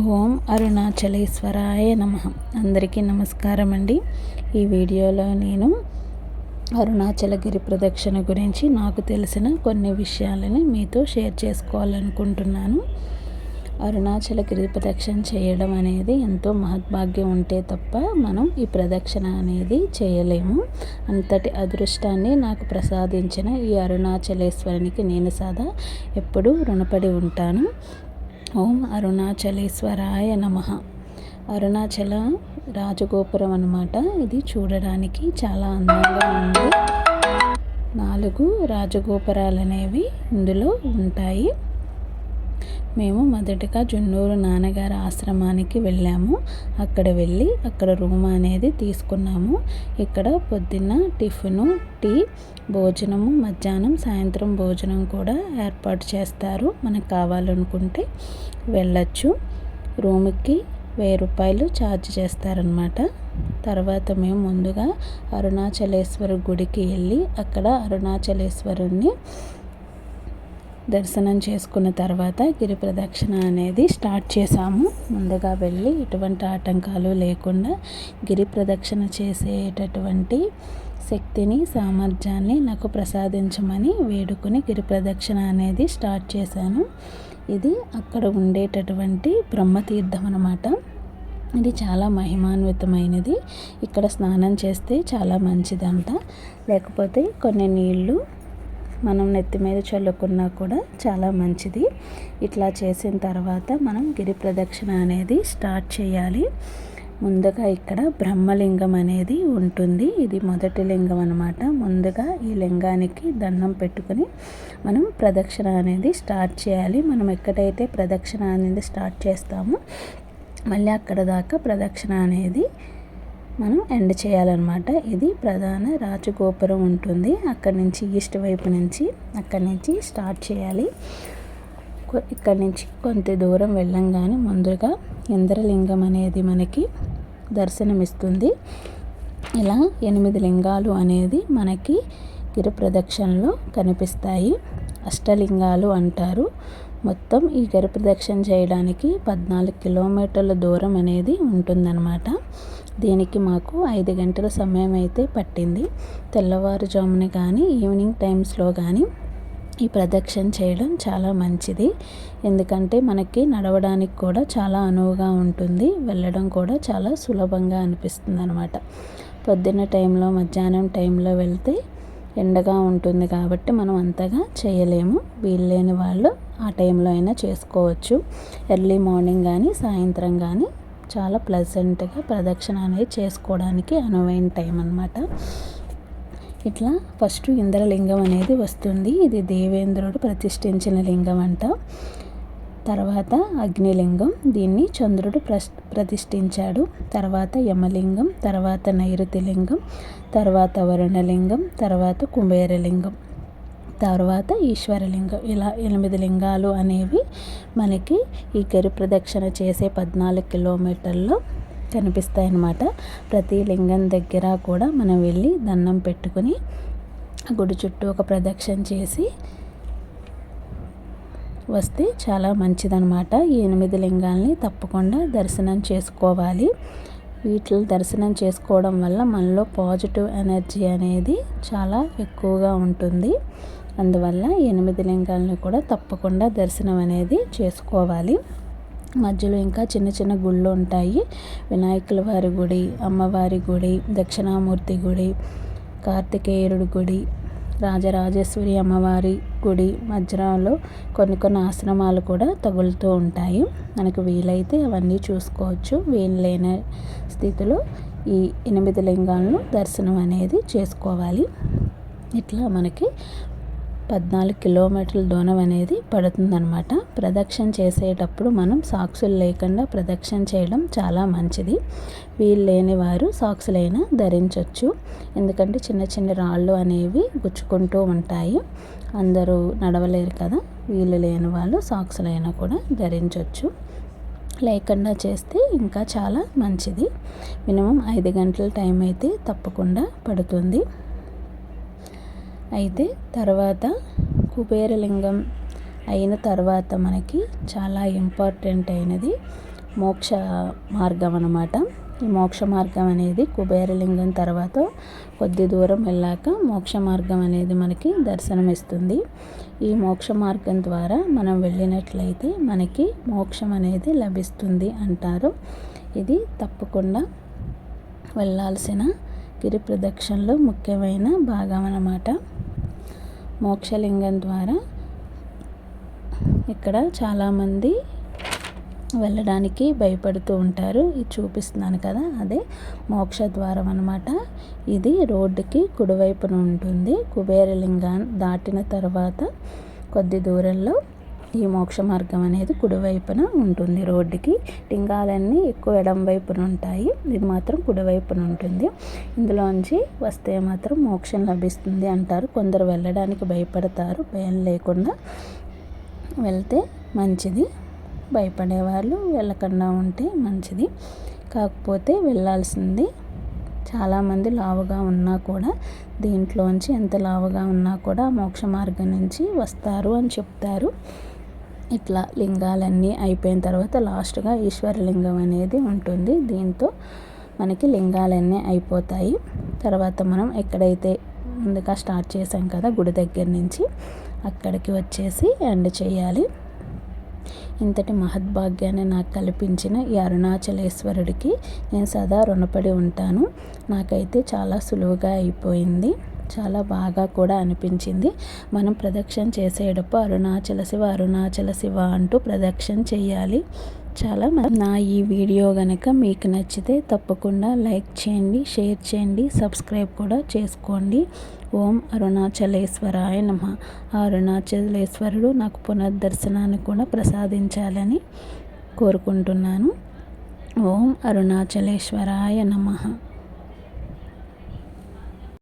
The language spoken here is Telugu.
ఓం అరుణాచలేశ్వరాయ నమ. అందరికీ నమస్కారం అండి ఈ వీడియోలో నేను అరుణాచల గిరి ప్రదక్షిణ గురించి నాకు తెలిసిన కొన్ని విషయాలని మీతో షేర్ చేసుకోవాలనుకుంటున్నాను. అరుణాచల గిరి ప్రదక్షిణ చేయడం అనేది ఎంతో మహద్భాగ్యం ఉంటే తప్ప మనం ఈ ప్రదక్షిణ అనేది చేయలేము. అంతటి అదృష్టాన్ని నాకు ప్రసాదించిన ఈ అరుణాచలేశ్వరునికి నేను సదా ఎప్పుడూ రుణపడి ఉంటాను. ఓం అరుణాచలేశ్వరాయ నమ. అరుణాచల రాజగోపురం అనమాట ఇది చూడడానికి చాలా అందంగా ఉంది. నాలుగు రాజగోపురాలు అనేవి ఇందులో ఉంటాయి. మేము మొదటగా జున్నూరు నాన్నగారి ఆశ్రమానికి వెళ్ళాము. అక్కడ వెళ్ళి అక్కడ రూమ్ అనేది తీసుకున్నాము. ఇక్కడ పొద్దున్న టిఫిను టీ భోజనము మధ్యాహ్నం సాయంత్రం భోజనం కూడా ఏర్పాటు చేస్తారు. మనకు కావాలనుకుంటే వెళ్ళచ్చు. రూమ్కి వెయ్యి రూపాయలు ఛార్జ్ చేస్తారనమాట తర్వాత మేము ముందుగా అరుణాచలేశ్వర గుడికి వెళ్ళి అక్కడ అరుణాచలేశ్వరుణ్ణి దర్శనం చేసుకున్న తర్వాత గిరి ప్రదక్షిణ అనేది స్టార్ట్ చేశాము. ముందుగా వెళ్ళి ఎటువంటి ఆటంకాలు లేకుండా గిరి ప్రదక్షిణ చేసేటటువంటి శక్తిని సామర్థ్యాన్ని నాకు ప్రసాదించమని వేడుకుని గిరి ప్రదక్షిణ అనేది స్టార్ట్ చేశాను. ఇది అక్కడ ఉండేటటువంటి బ్రహ్మతీర్థం అనమాట ఇది చాలా మహిమాన్వితమైనది. ఇక్కడ స్నానం చేస్తే చాలా మంచిదంట. లేకపోతే కొన్ని నీళ్ళు మనం నెత్తి మీద చల్లుకున్నా కూడా చాలా మంచిది. ఇట్లా చేసిన తర్వాత మనం గిరి ప్రదక్షిణ అనేది స్టార్ట్ చేయాలి. ముందుగా ఇక్కడ బ్రహ్మలింగం అనేది ఉంటుంది. ఇది మొదటి లింగం అనమాట ముందుగా ఈ లింగానికి దండం పెట్టుకుని మనం ప్రదక్షిణ అనేది స్టార్ట్ చేయాలి. మనం ఎక్కడైతే ప్రదక్షిణ అనేది స్టార్ట్ చేస్తామో మళ్ళీ అక్కడ దాకా ప్రదక్షిణ అనేది మనం ఎండ్ చేయాలన్నమాట. ఇది ప్రధాన రాజగోపురం ఉంటుంది. అక్కడి నుంచి ఈస్ట్ వైపు నుంచి అక్కడి నుంచి స్టార్ట్ చేయాలి. ఇక్కడి నుంచి కొంత దూరం వెళ్ళంగానే ముందుగా ఇంద్రలింగం అనేది మనకి దర్శనమిస్తుంది. ఇలా ఎనిమిది లింగాలు అనేది మనకి గిరి ప్రదక్షిణలో కనిపిస్తాయి. అష్టలింగాలు అంటారు. మొత్తం ఈ గిరి ప్రదక్షిణ చేయడానికి పద్నాలుగు కిలోమీటర్ల దూరం అనేది ఉంటుందన్నమాట. దీనికి మాకు ఐదు గంటల సమయం అయితే పట్టింది. తెల్లవారుజామున కానీ ఈవినింగ్ టైమ్స్లో కానీ ఈ ప్రదక్షిణ చేయడం చాలా మంచిది. ఎందుకంటే మనకి నడవడానికి కూడా చాలా అనువుగా ఉంటుంది. వెళ్ళడం కూడా చాలా సులభంగా అనిపిస్తుంది అనమాట పొద్దున్న టైంలో మధ్యాహ్నం టైంలో వెళ్తే ఎండగా ఉంటుంది కాబట్టి మనం అంతగా చేయలేము. వీల్లేని వాళ్ళు ఆ టైంలో అయినా చేసుకోవచ్చు. ఎర్లీ మార్నింగ్ కానీ సాయంత్రం కానీ చాలా ప్లెజెంట్గా ప్రదక్షిణ అనేది చేసుకోవడానికి అనువైన టైం అనమాట ఇట్లా ఫస్ట్ ఇంద్రలింగం అనేది వస్తుంది. ఇది దేవేంద్రుడు ప్రతిష్ఠించిన లింగం అంట. తర్వాత అగ్నిలింగం దీన్ని చంద్రుడు ప్రతిష్ఠించాడు. తర్వాత యమలింగం తర్వాత నైరుతి లింగం తర్వాత వరుణలింగం తర్వాత కుబేరలింగం. తర్వాత ఈశ్వరలింగం ఇలా ఎనిమిది లింగాలు అనేవి మనకి ఈ గరి ప్రదక్షిణ చేసే పద్నాలుగు కిలోమీటర్లో కనిపిస్తాయి అన్నమాట ప్రతి లింగం దగ్గర కూడా మనం వెళ్ళి దండం పెట్టుకుని గుడి చుట్టూ ఒక ప్రదక్షిణ చేసి వస్తే చాలా మంచిదనమాట ఈ ఎనిమిది లింగాల్ని తప్పకుండా దర్శనం చేసుకోవాలి. వీటిని దర్శనం చేసుకోవడం వల్ల మనలో పాజిటివ్ ఎనర్జీ అనేది చాలా ఎక్కువగా ఉంటుంది. అందువల్ల ఎనిమిది లింగాలను కూడా తప్పకుండా దర్శనం అనేది చేసుకోవాలి. మధ్యలో ఇంకా చిన్న చిన్న గుళ్ళు ఉంటాయి. వినాయకుల వారి గుడి అమ్మవారి గుడి దక్షిణామూర్తి గుడి కార్తికేయుడి గుడి రాజరాజేశ్వరి అమ్మవారి గుడి మధ్యలో కొన్ని కొన్ని ఆశ్రమాలు కూడా తగులుతూ ఉంటాయి. మనకు వీలైతే అవన్నీ చూసుకోవచ్చు. వీలు స్థితిలో ఈ ఎనిమిది లింగాలను దర్శనం అనేది చేసుకోవాలి. ఇట్లా మనకి పద్నాలుగు కిలోమీటర్ల దూరం అనేది పడుతుందనమాట ప్రదక్షిణ చేసేటప్పుడు మనం సాక్సులు లేకుండా ప్రదక్షిణ చేయడం చాలా మంచిది. వీలు లేని వారు సాక్సులైనా ధరించవచ్చు ఎందుకంటే చిన్న చిన్న రాళ్ళు అనేవి గుచ్చుకుంటూ ఉంటాయి. అందరూ నడవలేరు కదా. వీలు లేని వాళ్ళు సాక్సులైనా కూడా ధరించవచ్చు లేకుండా చేస్తే ఇంకా చాలా మంచిది. మినిమం ఐదు గంటల టైం అయితే తప్పకుండా పడుతుంది. అయితే తర్వాత కుబేరలింగం అయిన తర్వాత మనకి చాలా ఇంపార్టెంట్ అయినది మోక్ష మార్గం అన్నమాట. ఈ మోక్ష మార్గం అనేది కుబేరలింగం తర్వాత కొద్ది దూరం వెళ్ళాక మోక్ష మార్గం అనేది మనకి దర్శనమిస్తుంది. ఈ మోక్ష మార్గం ద్వారా మనం వెళ్ళినట్లయితే మనకి మోక్షం అనేది లభిస్తుంది అంటారు. ఇది తప్పకుండా వెళ్ళాల్సిన గిరి ప్రదక్షిణలో ముఖ్యమైన భాగం అన్నమాట. మోక్షలింగం ద్వారా ఇక్కడ చాలామంది వెళ్ళడానికి భయపడుతూ ఉంటారు. ఇది చూపిస్తున్నాను కదా అదే మోక్ష ద్వారం అనమాట ఇది రోడ్డుకి కుడివైపున ఉంటుంది. కుబేరలింగాన్ని దాటిన తర్వాత కొద్ది దూరంలో ఈ మోక్ష మార్గం అనేది కుడివైపున ఉంటుంది. రోడ్డుకి లింగాలన్నీ ఎక్కువ ఎడం వైపున ఉంటాయి. ఇది మాత్రం కుడివైపున ఉంటుంది. ఇందులోంచి వస్తే మాత్రం మోక్షం లభిస్తుంది అంటారు. కొందరు వెళ్ళడానికి భయపడతారు. భయం లేకుండా వెళ్తే మంచిది. భయపడేవాళ్ళు వెళ్ళకుండా ఉంటే మంచిది. కాకపోతే వెళ్ళాల్సింది చాలామంది లావుగా ఉన్నా కూడా దీంట్లోంచి ఎంత లావుగా ఉన్నా కూడా మోక్ష మార్గం నుంచి వస్తారు అని చెప్తారు. ఇట్లా లింగాలన్నీ అయిపోయిన తర్వాత లాస్ట్గా ఈశ్వరలింగం అనేది ఉంటుంది. దీంతో మనకి లింగాలన్నీ అయిపోతాయి. తర్వాత మనం ఎక్కడైతే ముందుగా స్టార్ట్ చేసాం కదా గుడి దగ్గర నుంచి అక్కడికి వచ్చేసి ఎండ్ చేయాలి. ఇంతటి మహద్భాగ్యాన్ని నాకు కల్పించిన ఈ అరుణాచలేశ్వరుడికి నేను సదా రుణపడి ఉంటాను. నాకైతే చాలా సులువుగా అయిపోయింది. చాలా బాగా కూడా అనిపించింది. మనం ప్రదక్షిణ చేసేటప్పుడు అరుణాచల శివ అరుణాచల శివ అంటూ ప్రదక్షిణ చేయాలి. చాలా నా ఈ వీడియో కనుక మీకు నచ్చితే తప్పకుండా లైక్ చేయండి షేర్ చేయండి సబ్స్క్రైబ్ కూడా చేసుకోండి. ఓం అరుణాచలేశ్వరాయ నమ. అరుణాచలేశ్వరుడు నాకు పునర్దర్శనాన్ని కూడా ప్రసాదించాలని కోరుకుంటున్నాను. ఓం అరుణాచలేశ్వరాయ నమ.